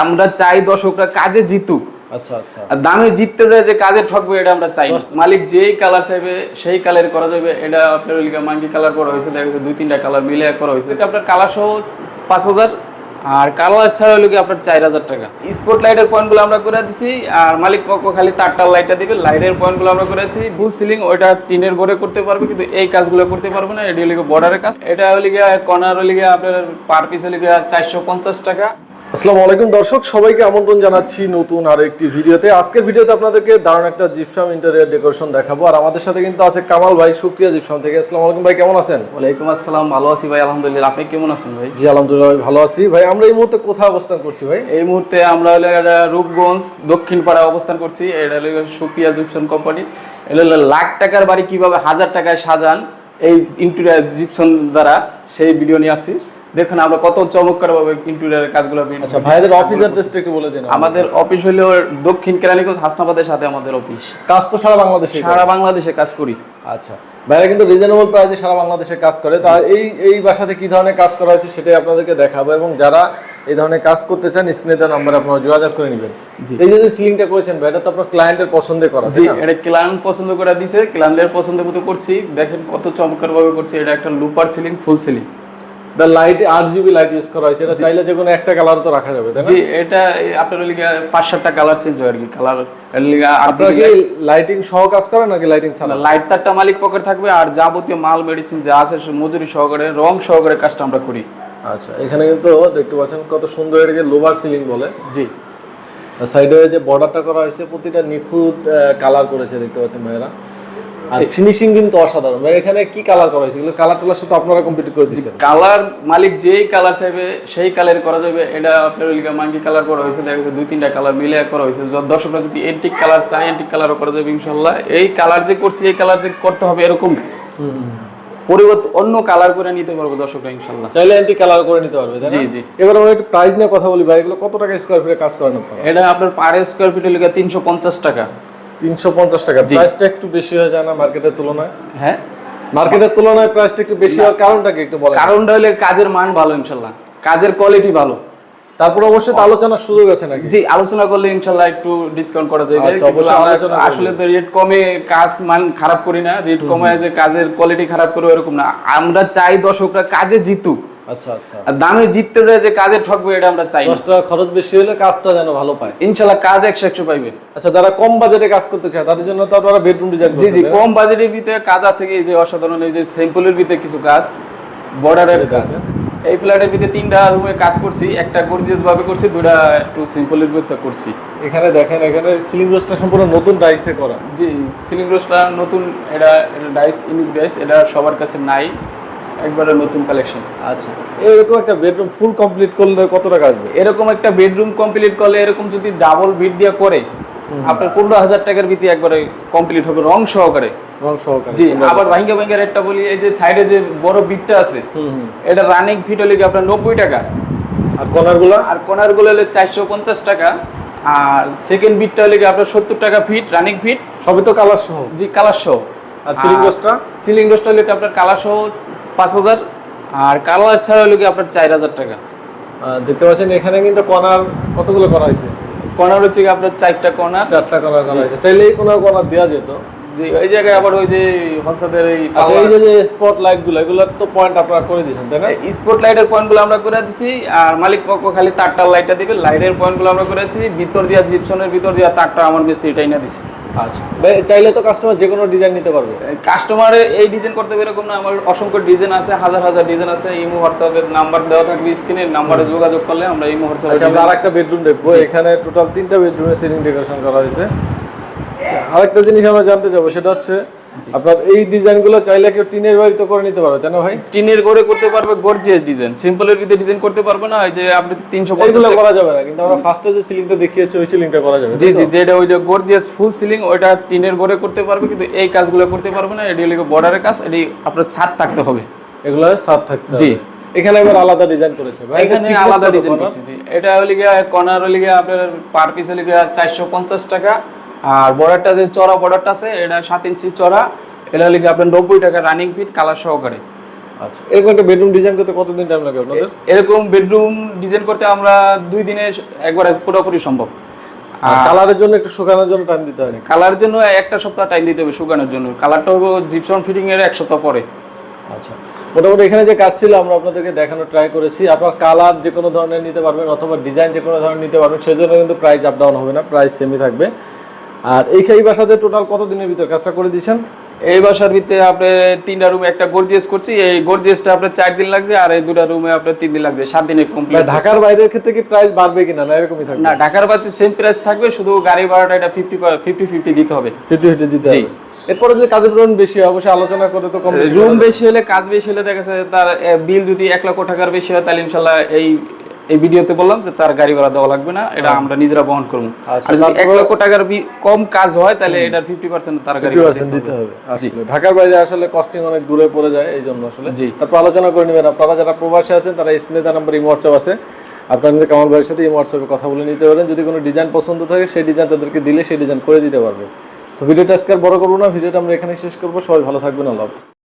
আমরা চাই দর্শকরা কাজে জিতুক। আচ্ছা আচ্ছা। আর দামে জিততে যায় যে কাজে ঠকবে এটা আমরা চাই মালিক যেই কালার চাইবে সেই কালার করা যাবে। এটা আপনার মাঙ্কি কালার করা হয়েছে দেখা যাচ্ছে দুই তিনটা কালার মিলে করা হয়েছে। এটা আপনার কালার সহ পাঁচ হাজার। আর কালার ছাড়া হলো কি আপনার চার হাজার টাকা। স্পট লাইটের পয়েন্টগুলো আমরা করে দিছি আর মালিক পক্ষ খালি তারটার লাইটটা দিবে। লাইটের পয়েন্টগুলো আমরা করেছি ফুল সিলিং ওইটা টিনের ঘরে করতে পারবে কিন্তু এই কাজগুলো করতে পারবে না। এটি হলো বর্ডারের কাজ। এটা হলো গিয়ে কর্নার হলো গিয়ে আপনার পার পিস হলো গিয়ে চারশো পঞ্চাশ টাকা। আসসালামু আলাইকুম দর্শক সবাইকে আমন্ত্রণ জানাচ্ছি নতুন আরও একটি ভিডিওতে। আজকের ভিডিওতে আপনাদেরকে দারুণ একটা জিপসাম ইন্টারিয়ার ডেকোরেশন দেখাবো। আর আমাদের সাথে কিন্তু আছে কামাল ভাই সুপ্রিয়া জিপসাম থেকে। আসসালামু আলাইকুম ভাই কেমন আছেন? ওয়ালাইকুম আসসালাম ভালো আছি ভাই আলহামদুলিল্লাহ। আপনি কেমন আছেন ভাই? জি আলহামদুলিল্লাহ ভাই ভালো আছি। ভাই আমরা এই মুহূর্তে কোথায় অবস্থান করছি ভাই? এই মুহূর্তে আমরা হলো একটা রূপগঞ্জ দক্ষিণ পাড়ায় অবস্থান করছি। এটা হলো সুপিয়া জিপসন কোম্পানি এটা হলো লাখ টাকার বাড়ি কীভাবে হাজার টাকায় সাজান এই ইন্টেরিয়ার জিপসন দ্বারা সেই ভিডিও নিয়ে আসছি। দেখুন আমরা কত চমৎকার ভাবে ইন্টেরিয়ারের কাজগুলো আচ্ছা ভাইদের অফিস অ্যাড্রেসটা একটু বলে দিন আমাদের। অফিস হলো দক্ষিণ কেরানীগঞ্জ হাসনাবাদের সাথে আমাদের অফিস কাজ তো সারা বাংলাদেশে সারা বাংলাদেশে কাজ করি। আচ্ছা ভাইরা কিন্তু রিজনেবল প্রাইসে সারা বাংলাদেশে কাজ করে। তা এই এই বাসাতে কি ধরনের কাজ করা হয়েছে সেটাই আপনাদেরকে দেখাবো এবং যারা এই ধরনের কাজ করতে চান স্ক্রিনে দেওয়া নাম্বারে আপনারা যোগাযোগ করে নেবেন। এই যে সিলিংটা করেছেন ভাই এটা তো আপনার ক্লায়েন্টের পছন্দে করা জি এটা ক্লায়েন্ট পছন্দ করে দিছে ক্লায়েন্টের পছন্দ মতো করছি। দেখেন কত চমৎকার ভাবে করছি এটা একটা লুপার ceiling full ceiling the light GB light use করা হয়েছে। এটা চাইলে যে কোনো একটা কালার তো রাখা যাবে তাই না? জি এটা আপনার লিগা পাঁচ সাতটা কালার চেঞ্জ হয় আর কি। কালার লিগা আপনারা কি লাইটিং সহ কাজ করেন নাকি লাইটিং ছাড়া? লাইট তারটা মালিক পকেট থাকবে আর যাবতীয় মাল মেডিসিন যা আছে সে মজুরি সহকারে রং সহকারে কাজটা আমরা করি। আচ্ছা এখানে কিন্তু দেখতে পাচ্ছেন কত সুন্দর এটাকে লোভার সিলিং বলে। জি। সাইডে যে বর্ডারটা করা হয়েছে প্রতিটা নিখুঁত কালার করেছে দেখতে পাচ্ছেন ভাইরা আর ফিনিশিং কিন্তু অসাধারণ। ভাই এখানে কি কালার করা হয়েছে? এগুলো কালার টালার সাথে আপনারা কমপ্লিট করে দিচ্ছেন। কালার মালিক যেই কালার চাইবে সেই কালার করা যাবে। এটা আপনার লিগা মাঙ্কি কালার করা হয়েছে দেখা যাচ্ছে দুই তিনটা কালার মিলে করা হয়েছে। দর্শকরা যদি এন্টিক কালার চায় এন্টিক কালারও করা যাবে ইনশাল্লাহ। এই কালার যে করছি এই কালার যে করতে হবে এরকম না। পরিবর্তন অন্য কালার করে নিতে পারব দর্শকরা ইনশাল্লাহ। চাইলে অ্যান্টি কালার করে নিতে পারবে তাই জি, জি। এবার আমরা একটু প্রাইস নিয়ে কথা বলি ভাই। এগুলো কত টাকা স্কোয়ার ফিটে কাজ করেন আপনারা এটা আপনার পার স্কোয়ার ফিটের লিগা তিনশো পঞ্চাশ টাকা। তিনশো পঞ্চাশ টাকা। প্রাইসটা একটু বেশি হয়ে যায় না মার্কেটের তুলনায়? হ্যাঁ। মার্কেটের তুলনায় প্রাইসটা একটু বেশি হওয়ার কারণটা কি একটু বলেন। কারণটা হলে কাজের মান ভালো ইনশাল্লাহ। কাজের কোয়ালিটি ভালো। তারপর অবশ্যই তো আলোচনার সুযোগ আছে নাকি? জি আলোচনা করলে ইনশাল্লাহ একটু ডিসকাউন্ট করা যাবে। আচ্ছা। আসলে তো রেট কমে কাজ মান খারাপ করি না। রেট কমায় যে কাজের কোয়ালিটি খারাপ করব এরকম না। আমরা চাই দর্শকরা কাজে জিতুক। আচ্ছা আচ্ছা। আর দামে জিততে যায় যে কাজে ঠকবে এটা আমরা চাই না। দশ টাকা খরচ বেশি হলে কাজটা যেন ভালো পায়। ইনশাল্লাহ কাজ একশো একশো পাইবে। আচ্ছা যারা কম বাজেটে কাজ করতে চায় তাদের জন্য তো আপনারা বেডরুম ডিজাইন জি জি কম বাজেটের ভিতরে কাজ আছে এই যে অসাধারণ এই যে সিম্পলের ভিতরে কিছু কাজ বর্ডারের কাজ। এই ফ্ল্যাটের ভিতরে তিনটা রুমে কাজ করছি একটা গর্জিয়াস ভাবে করছি দুটা একটু সিম্পলের ভিতরে করছি। এখানে দেখেন এখানে সিলিং রোজটা সম্পূর্ণ নতুন ডাইসে করা। জি সিলিং রোজটা নতুন এটা এটা ডাইস ইউনিক ডাইস এটা সবার কাছে নাই। একবারে নতুন কালেকশন আচ্ছা। এরকম একটা বেডরুম ফুল কমপ্লিট করলে কত টাকা আসবে? এরকম একটা বেডরুম কমপ্লিট করলে এরকম যদি ডাবল বিট দিয়ে করে আপনার পনেরো হাজার টাকার ভিতরে একবারে কমপ্লিট হবে রং সহকারে। রং সহকারে। জি আবার ভাঙ্গা ভাঙ্গা রেটটা বলি এই যে সাইডে যে বড় বিটটা আছে এটা রানিং ফিট হলে কি আপনার নব্বই টাকা? আর কর্নারগুলা? আর কোনারগুলো হলে চারশো পঞ্চাশ টাকা। আর সেকেন্ড বিটটা হলে কি আপনার সত্তর টাকা ফিট রানিং ফিট সবই তো কালার সহ। জি কালার সহ। আর সিলিং সিলিং রোস্টটা হলে আপনার কালার সহ পাঁচ হাজার আর কালার ছাড়া হলে কি আপনার চার হাজার টাকা। দেখতে পাচ্ছেন এখানে কিন্তু কর্নার কতগুলো করা হয়েছে? কর্নার হচ্ছে কি আপনার চারটা কর্নার চারটা কর্নার করা হয়েছে। চাইলে এই কোনো কর্নার দেওয়া যেত। যে ওই জায়গায় আবার ওই যে হলসাদের এই আচ্ছা এই যে স্পট লাইটগুলো এগুলোর তো পয়েন্ট আপনারা করে দিয়েছেন তাই না? স্পট লাইটের পয়েন্টগুলো আমরা করে দিছি আর মালিক পক্ষ খালি তারটার লাইটটা দিবে লাইটের পয়েন্টগুলো আমরা করেছি ভিতর দিয়া জিপসনের ভিতর দিয়া তারটা আমার মিস্ত্রি এটাই না দিছি। আচ্ছা। চাইলে তো কাস্টমার যে কোনো ডিজাইন নিতে পারবে। কাস্টমারে এই ডিজাইন করতে এরকম না আমার অসংখ্য ডিজাইন আছে হাজার হাজার ডিজাইন আছে ইমো হোয়াটসঅ্যাপের নাম্বার দেওয়া থাকবে স্ক্রিনের নাম্বারে যোগাযোগ করলে আমরা ইমো হোয়াটসঅ্যাপে আমরা একটা আরেকটা বেডরুম দেখব। এখানে টোটাল তিনটা বেডরুমে সিলিং ডেকোরেশন করা হয়েছে। আচ্ছা, আরেকটা জিনিস আমরা জানতে যাব সেটা হচ্ছে আপনার এই ডিজাইনগুলো চাইলে কেউ টিনের বাড়িতে করে নিতে পারবে তাই না ভাই? টিনের করে করতে পারবে গর্জিয়াস ডিজাইন। সিম্পলের ভিতরে ডিজাইন করতে পারবে না যে আপনি তিনশো এইগুলো করা যাবে না কিন্তু আমরা ফার্স্টে যে সিলিংটা দেখিয়েছি ওই সিলিংটা করা যাবে জি জি যেটা ওই যে গর্জিয়াস ফুল সিলিং ওইটা টিনের ঘরে করতে পারবে কিন্তু এই কাজগুলো করতে পারবে না এটি হলো বর্ডারের কাজ এটি আপনার ছাদ থাকতে হবে। এগুলো সাত থাকতে জি। জি। এখানে এবার আলাদা ডিজাইন করেছে ভাই এখানে আলাদা ডিজাইন? করছি জি। এটা হলো গিয়া কর্নার হলো গিয়া আপনার পার পিস হলো গিয়া চারশো পঞ্চাশ টাকা আর বর্ডারটা যে চড়া বর্ডারটা আছে এটা সাত ইঞ্চি চড়া। এটা গিয়ে আপনার নব্বই টাকা রানিং ফিট কালার সহকারে। আচ্ছা এরকম একটা বেডরুম ডিজাইন করতে কতদিন টাইম লাগে আপনাদের? এরকম বেডরুম ডিজাইন করতে আমরা দুই দিনে একবারে পুরোপুরি সম্ভব। কালারের জন্য একটু শুকানোর জন্য টাইম দিতে হয়। কালারের জন্য একটা সপ্তাহ টাইম দিতে হবে শুকানোর জন্য। কালারটা হবে জিপসন ফিটিং এর এক সপ্তাহ পরে। আচ্ছা মোটামুটি এখানে যে কাজ ছিল আমরা আপনাদেরকে দেখানোর ট্রাই করেছি। আপনার কালার যে কোনো ধরনের নিতে পারবেন অথবা ডিজাইন যে কোনো ধরনের নিতে পারবেন সেজন্য কিন্তু প্রাইস আপ ডাউন হবে না প্রাইস সেমই থাকবে। আর এই এই বাসাতে টোটাল কত দিনের ভিতর কাজটা করে দিয়েছেন? এই বাসার ভিতরে আপনি তিনটা রুমে একটা গর্জিয়াস করছি এই গর্জিয়াসটা আপনার চার দিন লাগবে আর এই দুটা রুমে আপনার তিন দিন লাগবে সাত দিনে কমপ্লিট ঢাকার বাইরের ক্ষেত্রে কি প্রাইস বাড়বে কিনা? না এরকমই থাকবে। না ঢাকার বাড়িতে সেম প্রাইস থাকবে শুধু গাড়ি ভাড়াটা এটা ফিফটি ফিফটি ফিফটি দিতে হবে। ফিফটি ফিফটি দিতে হবে। এরপরে যদি কাজের পরিমাণ বেশি হয় অবশ্যই আলোচনা করে তো কম রুম বেশি হলে কাজ বেশি হলে দেখা যাচ্ছে তার বিল যদি এক লক্ষ টাকার বেশি হয় তাহলে ইনশাল্লাহ এই এই ভিডিওতে বললাম যে তার গাড়ি ভাড়া দেওয়া লাগবে না এটা আমরা নিজেরা বহন করব। আচ্ছা, আর যদি এক লক্ষ টাকার কম কাজ হয় তাহলে এটার ফিফটি পার্সেন্ট তার গাড়ি দিতে হবে। আসলে ঢাকার বাইরে আসলে কস্টিং অনেক দূরে পড়ে যায় এই জন্য আসলে। জি। তারপর আলোচনা করে নেবেন আপনারা যারা প্রবাসী আছেন তারা স্ক্রিনে তার নাম্বার ইমো হোয়াটসঅ্যাপ আছে আপনাদের কামাল ভাইয়ের সাথে ইমো হোয়াটসঅ্যাপে কথা বলে নিতে পারেন। যদি কোনো ডিজাইন পছন্দ থাকে সেই ডিজাইন তাদেরকে দিলে সেই ডিজাইন করে দিতে পারবে। তো ভিডিওটা আজকে আর বড় করব না ভিডিওটা আমরা এখানে শেষ করব। সবাই ভালো থাকবেন আল্লাহ হাফিজ।